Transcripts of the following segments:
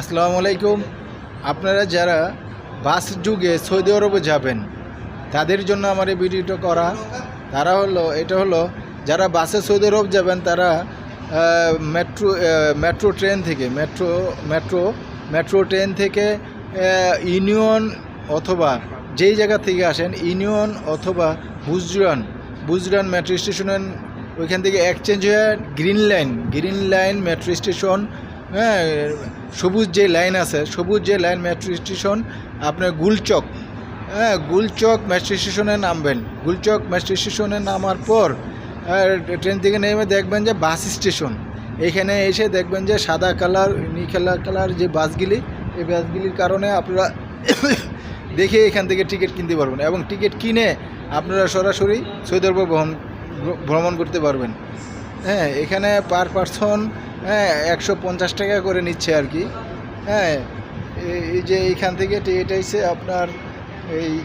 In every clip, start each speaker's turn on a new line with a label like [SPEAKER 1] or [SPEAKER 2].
[SPEAKER 1] আসসালামু আলাইকুম। আপনারা যারা বাস যুগে সৌদি আরবে যাবেন, তাদের জন্য আমার এই ভিডিওটা করা। তারা হলো, এটা হলো, যারা বাসে সৌদি আরব যাবেন, তারা মেট্রো মেট্রো ট্রেন থেকে, মেট্রো মেট্রো মেট্রো ট্রেন থেকে ইউনিয়ন অথবা যেই জায়গা থেকে আসেন, ইউনিয়ন অথবা বুজরান বুজরান মেট্রো স্টেশনের ওইখান থেকে এক্সচেঞ্জ হয়ে green line green line metro station হ্যাঁ সবুজ যে লাইন আছে, সবুজ যে লাইন মেট্রো স্টেশন আপনার গুলচক। হ্যাঁ গুলচক মেট্রো স্টেশনে নামবেন। গুলচক মেট্রো স্টেশনে নামার পর ট্রেন থেকে নেমে দেখবেন যে বাস স্টেশন এখানে এসে দেখবেন যে সাদা কালার নীলা কালার যে বাসগুলি এই বাসগুলির কারণে আপনারা দেখে এখান থেকে টিকিট কিনতে পারবেন এবং টিকিট কিনে আপনারা সরাসরি সৌদি আরবে ভ্রমণ ভ্রমণ করতে পারবেন। হ্যাঁ এখানে পার পারসন হ্যাঁ একশো পঞ্চাশ টাকা করে নিচ্ছে আর কি। হ্যাঁ এই- যে এইখান থেকে এটা হয়েছে আপনার এই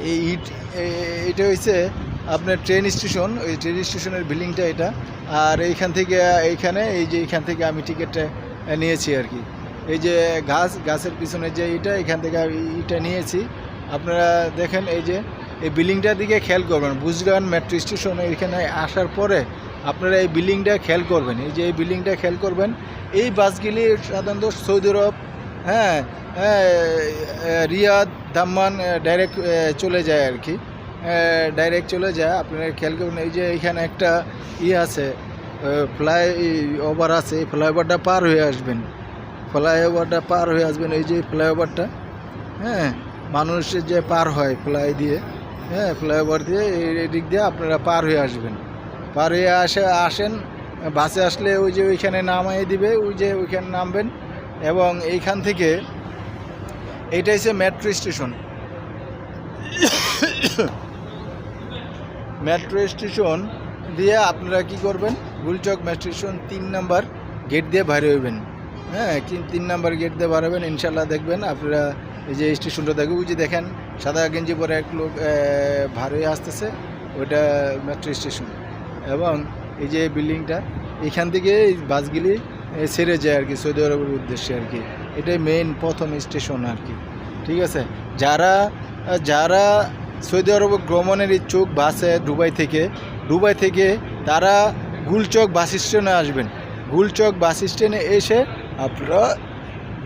[SPEAKER 1] এই ইট- এটা হচ্ছে আপনার ট্রেন স্টেশন, ওই ট্রেন স্টেশনের বিল্ডিংটা এটা। আর এইখান থেকে, এইখানে, এই যে এইখান থেকে আমি টিকিটটা নিয়েছি আর কি। এই যে গাছ, গাছের পিছনে যে এটা এখান থেকে ইটা নিয়েছি। আপনারা দেখেন এই যে, এই বিল্ডিংটার দিকে খেয়াল করবেন বুজগান মেট্রো স্টেশনে এখানে আসার পরে আপনারা এই বিল্ডিংটা খেয়াল করবেন এই যে এই বিল্ডিংটা খেয়াল করবেন এই বাসগুলি সাধারণত সৌদি আরব হ্যাঁ হ্যাঁ, রিয়াদ দাম্মান ডাইরেক্ট চলে যায় আর কি। ডাইরেক্ট চলে যায় আপনারা খেয়াল করবেন এই যে এখানে একটা ই আছে ফ্লাই ওভার আছে এই ফ্লাইওভারটা পার হয়ে আসবেন। ফ্লাইওভারটা পার হয়ে আসবেন এই যে ফ্লাইওভারটা হ্যাঁ মানুষের যে পার হয় ফ্লাই দিয়ে হ্যাঁ ফ্লাইওভার দিয়ে এই এই দিক দিয়ে আপনারা পার হয়ে আসবেন। পার আসে, আসেন, বাসে আসলে ওই যে ওইখানে নামাই দিবে, ওই যে ওইখানে নামবেন। এবং এইখান থেকে এইটা হচ্ছে মেট্রো স্টেশন। মেট্রো স্টেশন দিয়ে আপনারা কি করবেন? গুলচক মেট্রো স্টেশন তিন নাম্বার গেট দিয়ে বাইরে হইবেন। হ্যাঁ তিন নাম্বার গেট দিয়ে বার হবেন ইনশাল্লাহ দেখবেন আপনারা এই যে স্টেশনটা দেখবেন ওই যে দেখেন সাদা গেঞ্জি পরে এক লোক হয়ে আসতেছে, ওইটা মেট্রো স্টেশন। এবং এই যে বিল্ডিংটা, এখান থেকে এই বাসগুলি ছেড়ে যায় আর কি, সৌদি আরবের উদ্দেশ্যে আর কি। এটাই মেইন প্রথম স্টেশন আর কি। ঠিক আছে? যারা যারা সৌদি আরব ভ্রমণের ইচ্ছুক বাসে দুবাই থেকে দুবাই থেকে তারা গুলচক বাস স্ট্যান্ডে আসবেন। গুলচক বাস স্ট্যান্ডে এসে আপনারা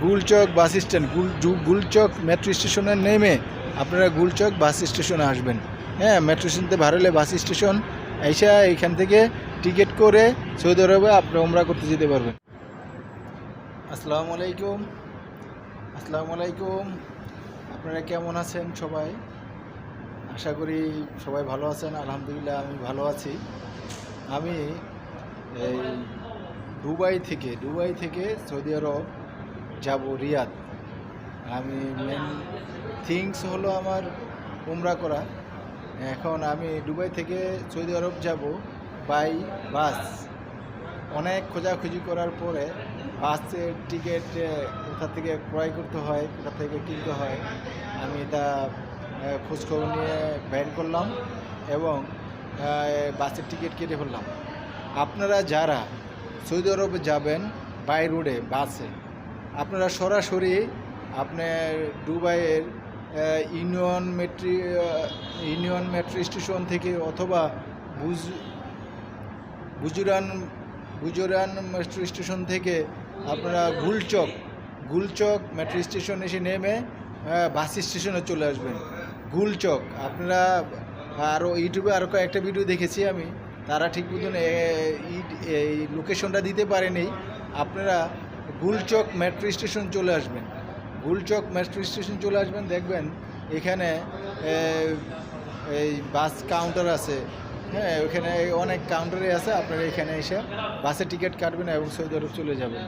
[SPEAKER 1] গুলচক বাস স্ট্যান্ড, গুল গুলচক মেট্রো স্টেশনে নেমে আপনারা গুলচক বাস স্টেশনে আসবেন। হ্যাঁ মেট্রো স্টেশনতে ভারলে বাস স্টেশন এসে এখান থেকে টিকিট করে সৌদি আরবে আপনারা উমরা করতে যেতে পারবেন আসসালামু আলাইকুম। আসসালামু আলাইকুম। আপনারা কেমন আছেন সবাই? আশা করি সবাই ভালো আছেন। আলহামদুলিল্লাহ আমি ভালো আছি। আমি এই দুবাই থেকে দুবাই থেকে সৌদি আরব যাব রিয়াদ। আমি মেন থিংস হলো আমার উমরা করা। এখন আমি দুবাই থেকে সৌদি আরব যাব বাই বাস অনেক খোঁজাখুঁজি করার পরে বাসের টিকিট কোথা থেকে ক্রয় করতে হয়, কোথা থেকে কিনতে হয়, আমি তা খোঁজখবর নিয়ে ব্যান করলাম এবং বাসের টিকিট কেটে ফেললাম। আপনারা যারা সৌদি আরবে যাবেন বাই রোডে বাসে আপনারা সরাসরি আপনার দুবাইয়ের union metro union metro station থেকে অথবা বুজ গুজরান গুজরান মেট্রো স্টেশন থেকে আপনারা গুলচক গুলচক মেট্রো স্টেশন এসে নেমে বাস স্টেশনে চলে আসবেন। গুলচক, আপনারা আরও ইউটিউবে আরও কয়েকটা ভিডিও দেখেছি আমি। তারা ঠিক মতন এই লোকেশনটা দিতে পারেনি। আপনারা গুলচক মেট্রো স্টেশন চলে আসবেন। গুলচক মেট্রো স্টেশন চলে আসবেন, দেখবেন এখানে এই বাস কাউন্টার আছে। হ্যাঁ ওখানে অনেক কাউন্টারে আছে, আপনারা এখানে এসে বাসে টিকিট কাটবেন এবং সৌদি আরব চলে যাবেন।